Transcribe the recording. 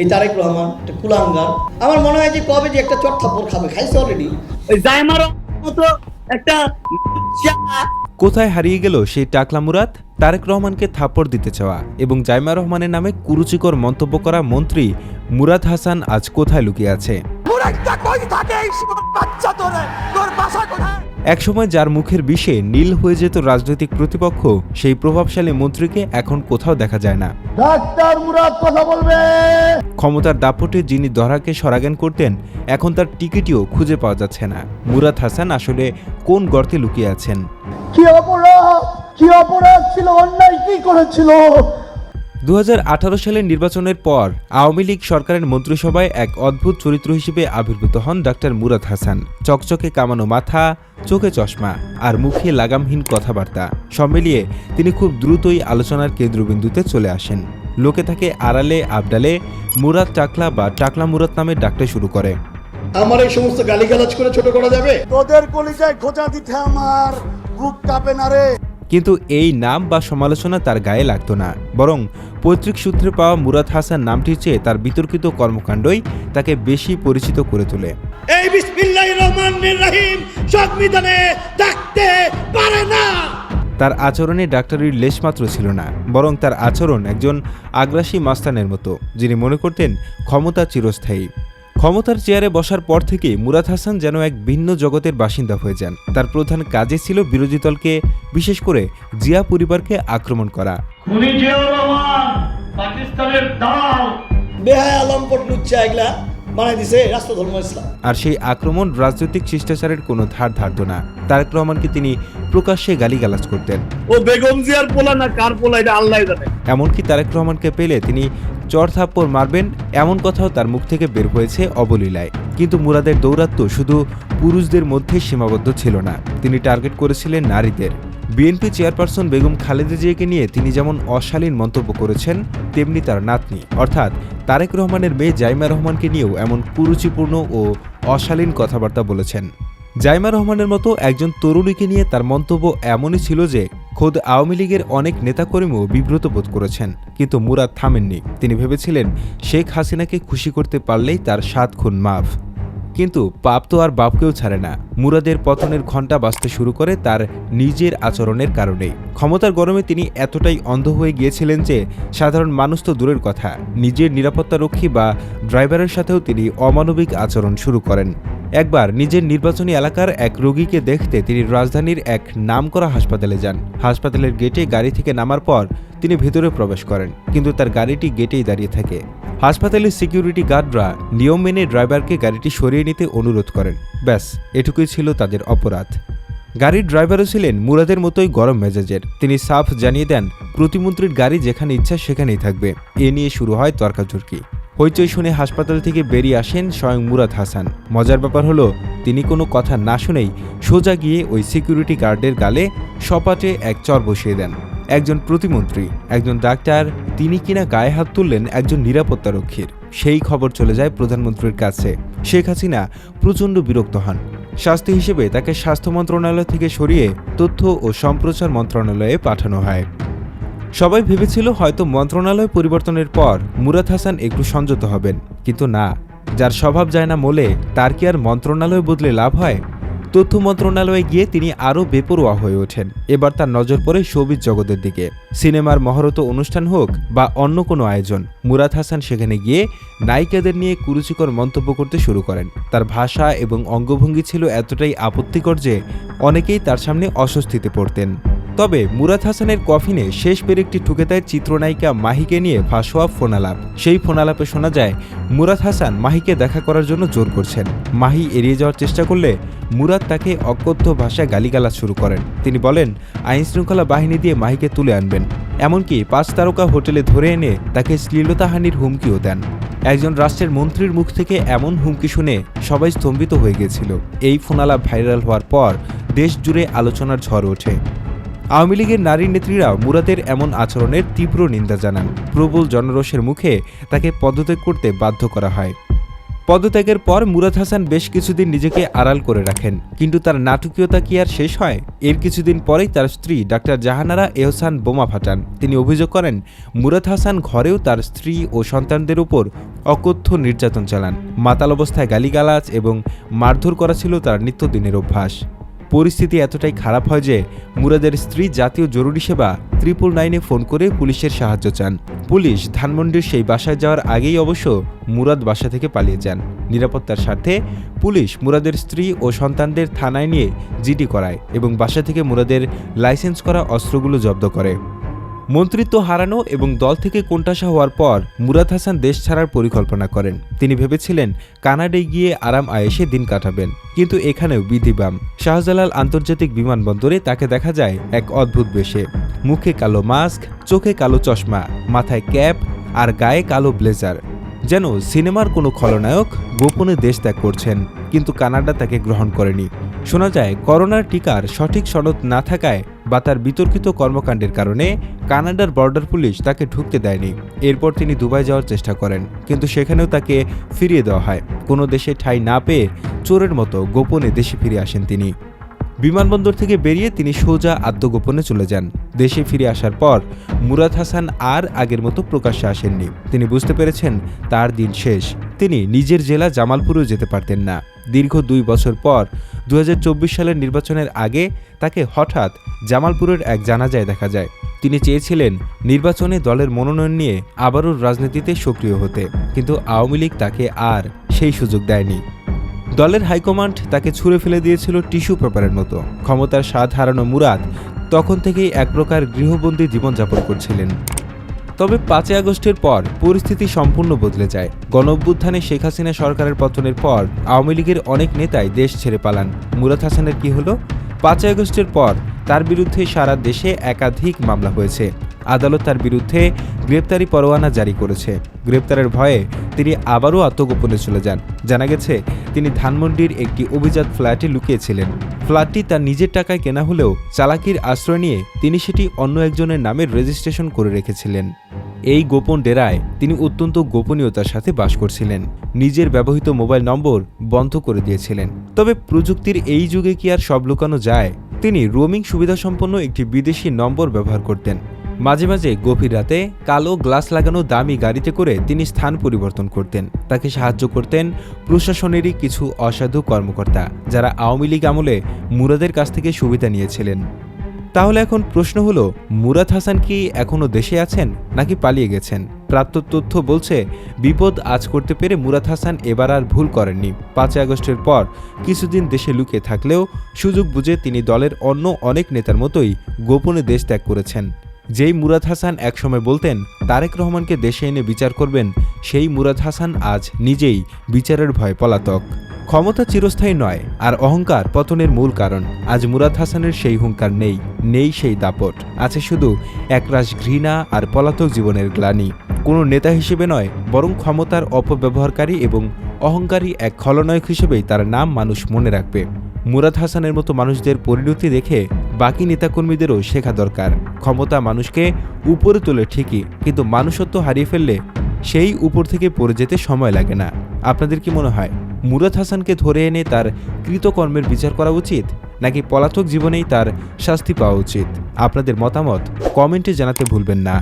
এই তারেক রহমান একটা কুলাঙ্গার। আমার মনে হয় যে কবে যে একটা চট থাপ্পড় খাবে খাইছে অলরেডি ওই জায়মার মতো একটা কোথায় হারিয়ে গেল সেই টাকলা মুরাদ? তারেক রহমানকে থাপ্পড় দিতে চাওয়া এবং জাইমা রহমানের নামে কুরুচিকর মন্তব্য করা মন্ত্রী মুরাদ হাসান আজ কোথায় লুকিয়ে আছে? একসময় যার মুখের বিষে নীল হয়ে যেত রাজনৈতিক প্রতিপক্ষ সেই প্রভাবশালী মন্ত্রীকে এখন কোথাও দেখা যায় না। ডাক্তার মুরাদ কথা বলবে। ক্ষমতার দাপটে যিনি দরাকে সরাগান করতেন এখন তার টিকিটিও খুঁজে পাওয়া যাচ্ছে না। মুরাদ হাসান আসলে কোন গর্তে লুকিয়ে আছেন? কি অপরাধ? কি অপরাধ ছিল? অন্যায় কি করেছিল? দুহাজার আঠারো সালের নির্বাচনের পর আওয়ামী লীগ সরকারের মন্ত্রিসভায় এক অদ্ভুত চরিত্র হিসেবে আবির্ভূত হন ডাক্তার মুরাদ হাসান। চকচকে কামানো মাথা চোখে চশমা আর মুখে লাগামহীন কথাবার্তা। সব মিলিয়ে তিনি খুব দ্রুতই আলোচনার কেন্দ্রবিন্দুতে চলে আসেন। লোকে তাকে আড়ালে আবডালে মুরাদ টাকলা বা টাকলা মুরাদ নামে ডাকতে শুরু করে। আমার এই সমস্ত গালিগালাজ করে ছোট করা যাবে? তোদের কলিজায় খোঁচা দিতে আমার বুক কাঁপে না রে কিন্তু এই নাম বা সমালোচনা তার গায়ে লাগতো না। বরং পৈতৃক সূত্রে পাওয়া মুরাদ হাসান নামটির চেয়ে তার বিতর্কিত কর্মকাণ্ডই তাকে বেশি পরিচিত করে তোলে। এই বিসমিল্লাহির রহমানির রহিম সংবিধানে থাকতে পারে না। তার আচরণে ডাক্তারির লেশমাত্র ছিল না বরং তার আচরণ একজন আগ্রাসী মাস্তানের মতো যিনি মনে করতেন ক্ষমতা চিরস্থায়ী। ক্ষমতার চেয়ারে বসার পর থেকে মুরাদ হাসান যেন এক ভিন্ন জগতের বাসিন্দা হয়ে যান। তার প্রধান কাজে ছিল বিরোধী দলকে বিশেষ করে জিয়া পরিবারকে আক্রমণ করা। পাকিস্তানের দালাল। বেহায় আলম এগুলা। বানাই দিছে রাষ্ট্র ধর্ম ইসলাম। আর সেই আক্রমণ রাজনৈতিক শিষ্টাচারের কোনো ধার ধারত না। তারেক রহমানকে তিনি প্রকাশ্যে গালিগালাজ করতেন। ও বেগম জিয়ার পোলা না কার পোলা এটা আল্লাহ জানে। এমনকি তারেক রহমানকে পেলে তিনি চর থাপ্পড় মারবেন এমন কথাও তার মুখ থেকে বের হয়েছে অবলীলায়। কিন্তু মুরাদের দৌরাত্ম্য শুধু পুরুষদের মধ্যে সীমাবদ্ধ ছিল না। তিনি টার্গেট করেছিলেন নারীদের। বিএনপি চেয়ারপারসন বেগম খালেদা জিয়াকে নিয়ে তিনি যেমন অশালীন মন্তব্য করেছেন, তেমনি তার নাতনি, অর্থাৎ তারেক রহমানের মেয়ে জাইমা রহমানকে নিয়েও এমন কুরুচিপূর্ণ ও অশালীন কথাবার্তা বলেছেন। জাইমা রহমানের মতো একজন তরুণীকে নিয়ে তার মন্তব্য এমনই ছিল যে, খোদ আওয়ামী লীগের অনেক নেতাকর্মীও বিব্রত বোধ করেছেন, কিন্তু মুরাদ থামেননি। তিনি ভেবেছিলেন, শেখ হাসিনাকে খুশি করতে পারলেই তার সাত খুন মাফ। কিন্তু পাপ তো আর বাপকেও ছাড়ে না। মুরাদের পতনের ঘণ্টা বাঁচতে শুরু করে তার নিজের আচরণের কারণে। ক্ষমতার গরমে তিনি এতটাই অন্ধ হয়ে গিয়েছিলেন যে সাধারণ মানুষ তো দূরের কথা। নিজের নিরাপত্তা রক্ষী বা ড্রাইভারের সাথেও তিনি অমানবিক আচরণ শুরু করেন। একবার নিজের নির্বাচনী এলাকার এক রোগীকে দেখতে তিনি রাজধানীর এক নামকরা হাসপাতালে যান। হাসপাতালের গেটে গাড়ি থেকে নামার পর তিনি ভেতরে প্রবেশ করেন, কিন্তু তার গাড়িটি গেটেই দাঁড়িয়ে থাকে। হাসপাতালের সিকিউরিটি গার্ডরা নিয়ম মেনে ড্রাইভারকে গাড়িটি সরিয়ে নিতে অনুরোধ করেন। ব্যাস, এটুকুই ছিল তাদের অপরাধ। গাড়ির ড্রাইভারও ছিলেন মুরাদের মতোই গরম মেজাজের। তিনি সাফ জানিয়ে দেন, প্রতিমন্ত্রীর গাড়ি যেখানে ইচ্ছা সেখানেই থাকবে। এ নিয়ে শুরু হয় তর্কাতর্কি। হইচই শুনে হাসপাতাল থেকে বেরিয়ে আসেন স্বয়ং মুরাদ হাসান। মজার ব্যাপার হলো, তিনি কোনো কথা না শুনেই সোজা গিয়ে ওই সিকিউরিটি গার্ডের গালে সপাটে এক চর বসিয়ে দেন। একজন প্রতিমন্ত্রী, একজন ডাক্তার, তিনি কিনা গায়ে হাত তুললেন একজন নিরাপত্তারক্ষীর সেই খবর চলে যায় প্রধানমন্ত্রীর কাছে। শেখ হাসিনা প্রচণ্ড বিরক্ত হন। শাস্তি হিসেবে তাকে স্বাস্থ্য মন্ত্রণালয় থেকে সরিয়ে তথ্য ও সম্প্রচার মন্ত্রণালয়ে পাঠানো হয়। সবাই ভেবেছিল হয়তো মন্ত্রণালয় পরিবর্তনের পর মুরাদ হাসান একটু সংযত হবেন, কিন্তু না। যার স্বভাব যায় না মোলে, তার কি আর মন্ত্রণালয় বদলে লাভ হয়? তথ্য মন্ত্রণালয়ে গিয়ে তিনি আরও বেপরোয়া হয়ে ওঠেন। এবার তার নজর পড়ে শোবিজ জগতের দিকে। সিনেমার মহরত অনুষ্ঠান হোক বা অন্য কোনো আয়োজন, মুরাদ হাসান সেখানে গিয়ে নায়িকাদের নিয়ে কুরুচিকর মন্তব্য করতে শুরু করেন। তার ভাষা এবং অঙ্গভঙ্গি ছিল এতটাই আপত্তিকর যে অনেকেই তার সামনে অস্বস্তিতে পড়তেন। তবে মুরাদ হাসানের কফিনে শেষ পেরেকটি ঠুকে দেয় চিত্রনায়িকা মাহিকে নিয়ে ফাঁস হওয়া ফোনালাপ। সেই ফোনালাপে শোনা যায়, মুরাদ হাসান মাহিকে দেখা করার জন্য জোর করছেন। মাহি এড়িয়ে যাওয়ার চেষ্টা করলে মুরাদ তাকে অকথ্য ভাষায় গালিগালাজ শুরু করেন। তিনি বলেন আইন শৃঙ্খলা বাহিনী দিয়ে মাহিকে তুলে আনবেন। এমনকি পাঁচ তারকা হোটেলে ধরে এনে তাকে শ্লীলতাহানির হুমকিও দেন। একজন রাষ্ট্রের মন্ত্রীর মুখ থেকে এমন হুমকি শুনে সবাই স্তম্ভিত হয়ে গিয়েছিল। এই ফোনালাপ ভাইরাল হওয়ার পর দেশ জুড়ে আলোচনার ঝড় ওঠে। আওয়ামী লীগের নারী নেত্রীরা মুরাদের এমন আচরণের তীব্র নিন্দা জানান। প্রবল জনরোষের মুখে তাকে পদত্যাগ করতে বাধ্য করা হয়। পদত্যাগের পর মুরাদ হাসান বেশ কিছুদিন নিজেকে আড়াল করে রাখেন, কিন্তু তার নাটকীয়তা কি আর শেষ হয়? এর কিছুদিন পরেই তার স্ত্রী ডাক্তার জাহানারা এহসান বোমা ফাটান। তিনি অভিযোগ করেন, মুরাদ হাসান ঘরেও তার স্ত্রী ও সন্তানদের উপর অকথ্য নির্যাতন চালান। মাতাল অবস্থায় গালিগালাজ এবং মারধর করা ছিল তার নিত্যদিনের অভ্যাস। পরিস্থিতি এতটাই খারাপ হয় যে মুরাদের স্ত্রী জাতীয় জরুরি সেবা ত্রিপুল নাইনে ফোন করে পুলিশের সাহায্য চান। পুলিশ ধানমন্ডির সেই বাসায় যাওয়ার আগেই অবশ্য মুরাদ বাসা থেকে পালিয়ে যান। নিরাপত্তার স্বার্থে পুলিশ মুরাদের স্ত্রী ও সন্তানদের থানায় নিয়ে জিডি করায় এবং বাসা থেকে মুরাদের লাইসেন্স করা অস্ত্রগুলো জব্দ করে। মন্ত্রিত্ব হারানো এবং দল থেকে কোণঠাসা হওয়ার পর মুরাদ হাসান দেশ ছাড়ার পরিকল্পনা করেন। তিনি ভেবেছিলেন, কানাডায় গিয়ে আরাম আয়েসে দিন কাটাবেন, কিন্তু এখানেও বিধিবাম শাহজালাল আন্তর্জাতিক বিমানবন্দরে তাকে দেখা যায় এক অদ্ভুত বেশে। মুখে কালো মাস্ক, চোখে কালো চশমা, মাথায় ক্যাপ আর গায়ে কালো ব্লেজার। যেন সিনেমার কোনো খলনায়ক গোপনে দেশ ত্যাগ করছেন, কিন্তু কানাডা তাকে গ্রহণ করেনি। শোনা যায়, করোনার টিকার সঠিক সনদ না থাকায় বা তার বিতর্কিত কর্মকাণ্ডের কারণে কানাডার বর্ডার পুলিশ তাকে ঢুকতে দেয়নি। এরপর তিনি দুবাই যাওয়ার চেষ্টা করেন, কিন্তু সেখানেও তাকে ফিরিয়ে দেওয়া হয়। কোনো দেশে ঠাঁই না পেয়ে চোরের মতো গোপনে দেশে ফিরে আসেন তিনি। বিমানবন্দর থেকে বেরিয়ে তিনি সোজা আত্মগোপনে চলে যান। দেশে ফিরে আসার পর মুরাদ হাসান আর আগের মতো প্রকাশ্যে আসেননি। তিনি বুঝতে পেরেছেন তার দিন শেষ। তিনি নিজের জেলা জামালপুরেও যেতে পারতেন না। দীর্ঘ দুই বছর পর দু হাজার চব্বিশ সালের নির্বাচনের আগে তাকে হঠাৎ জামালপুরের এক জানাজায় দেখা যায়। তিনি চেয়েছিলেন নির্বাচনে দলের মনোনয়ন নিয়ে আবারও রাজনীতিতে সক্রিয় হতে, কিন্তু আওয়ামী লীগ তাকে আর সেই সুযোগ দেয়নি। দলের হাইকমান্ড তাকে ছুঁড়ে ফেলে দিয়েছিল টিস্যু পেপারের মতো। ক্ষমতার স্বাদ হারানো মুরাদ তখন থেকেই এক প্রকার গৃহবন্দী জীবনযাপন করছিলেন। তবে পাঁচই আগস্টের পর পরিস্থিতি সম্পূর্ণ বদলে যায়। গণ অভ্যুত্থানে শেখ হাসিনা সরকারের পতনের পর আওয়ামী লীগের অনেক নেতাই দেশ ছেড়ে পালান। মুরাদ হাসানের কি হলো? পাঁচই আগস্টের পর তার বিরুদ্ধে সারা দেশে একাধিক মামলা হয়েছে। আদালত তার বিরুদ্ধে গ্রেপ্তারি পরোয়ানা জারি করেছে। গ্রেপ্তারের ভয়ে তিনি আবারও আত্মগোপনে চলে যান। জানা গেছে, তিনি ধানমন্ডির একটি অভিজাত ফ্ল্যাটে লুকিয়েছিলেন। ফ্ল্যাটটি তার নিজের টাকায় কেনা হলেও চালাকির আশ্রয় নিয়ে তিনি সেটি অন্য একজনের নামে রেজিস্ট্রেশন করে রেখেছিলেন। এই গোপন ডেরায় তিনি অত্যন্ত গোপনীয়তার সাথে বাস করছিলেন। নিজের ব্যবহৃত মোবাইল নম্বর বন্ধ করে দিয়েছিলেন। তবে প্রযুক্তির এই যুগে কি আর সব লুকানো যায়? তিনি রোমিং সুবিধাসম্পন্ন একটি বিদেশি নম্বর ব্যবহার করতেন। মাঝে মাঝে গভীর রাতে কালো গ্লাস লাগানো দামি গাড়িতে করে তিনি স্থান পরিবর্তন করতেন। তাকে সাহায্য করতেন প্রশাসনেরই কিছু অসাধু কর্মকর্তা, যারা আওয়ামী লীগ আমলে মুরাদের কাছ থেকে সুবিধা নিয়েছিলেন। তাহলে এখন প্রশ্ন হলো, মুরাদ হাসান কি এখনও দেশে আছেন নাকি পালিয়ে গেছেন? প্রাপ্ত তথ্য বলছে, বিপদ আজ করতে পেরে মুরাদ হাসান এবার আর ভুল করেননি। পাঁচই আগস্টের পর কিছুদিন দেশে লুকিয়ে থাকলেও সুযোগ বুঝে তিনি দলের অন্য অনেক নেতার মতোই গোপনে দেশ ত্যাগ করেছেন। যেই মুরাদ হাসান একসময় বলতেন, তারেক রহমানকে দেশে এনে বিচার করবেন, সেই মুরাদ হাসান আজ নিজেই বিচারের ভয় পলাতক। ক্ষমতা চিরস্থায়ী নয়, আর অহংকার পতনের মূল কারণ। আজ মুরাদ হাসানের সেই হুঙ্কার নেই নেই সেই দাপট। আছে শুধু একরাশ ঘৃণা আর পলাতক জীবনের গ্লানি। কোনো নেতা হিসেবে নয়, বরং ক্ষমতার অপব্যবহারকারী এবং অহংকারী এক খলনায়ক হিসেবেই তার নাম মানুষ মনে রাখবে। মুরাদ হাসানের মতো মানুষদের পরিণতি দেখে বাকি নেতাকর্মীদেরও শেখা দরকার। ক্ষমতা মানুষকে উপরে তোলে ঠিকই, কিন্তু মানুষত্ব হারিয়ে ফেললে সেই উপর থেকে পড়ে যেতে সময় লাগে না। আপনাদের কি মনে হয়, মুরাদ হাসানকে ধরে এনে তার কৃতকর্মের বিচার করা উচিত, নাকি পলাতক জীবনেই তার শাস্তি পাওয়া উচিত? আপনাদের মতামত কমেন্টে জানাতে ভুলবেন না।